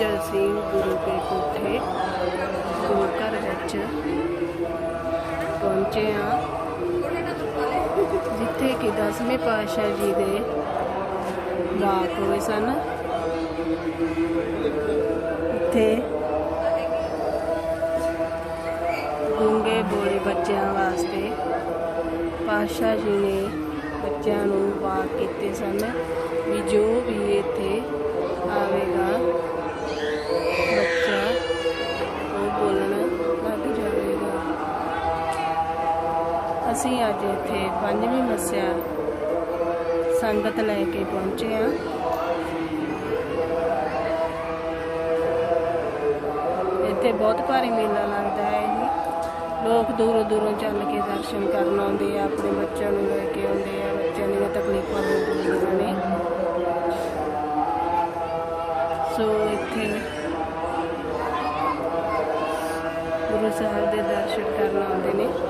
Major Singh ਗੁਰੂ ਕੇ ਕੋਠੇ, ਗੁਰੂ ਘਰ ਵਿੱਚ ਪਹੁੰਚੇ ਆ ਜਿੱਥੇ ਕਿ ਦਸਵੇਂ ਪਾਤਸ਼ਾਹ ਜੀ ਦੇ ਵਾਕ ਹੋਏ ਸਨ। ਇੱਥੇ ਗੂੰਗੇ ਬੋਲੇ ਬੱਚਿਆਂ ਵਾਸਤੇ ਪਾਤਸ਼ਾਹ ਜੀ ਨੇ ਬੱਚਿਆਂ ਨੂੰ ਵਾਕ ਕੀਤੇ ਸਨ ਵੀ ਜੋ ਵੀ ਇੱਥੇ ਅਸੀਂ ਅੱਜ ਇੱਥੇ ਪੰਜਵੀਂ ਮੱਸਿਆ ਸੰਗਤ ਲੈ ਕੇ ਪਹੁੰਚੇ ਹਾਂ। ਇੱਥੇ ਬਹੁਤ ਭਾਰੀ ਮੇਲਾ ਲੱਗਦਾ ਹੈ ਜੀ। ਲੋਕ ਦੂਰੋਂ ਦੂਰੋਂ ਚੱਲ ਕੇ ਦਰਸ਼ਨ ਕਰਨ ਆਉਂਦੇ ਆ, ਆਪਣੇ ਬੱਚਿਆਂ ਨੂੰ ਲੈ ਕੇ ਆਉਂਦੇ ਆ, ਬੱਚਿਆਂ ਦੀਆਂ ਤਕਲੀਫਾਂ ਦੂਰ ਹੁੰਦੀਆਂ ਨੇ। ਸੋ ਇੱਥੇ ਗੁਰੂ ਸਾਹਿਬ ਦੇ ਦਰਸ਼ਨ ਕਰਨ ਆਉਂਦੇ ਨੇ।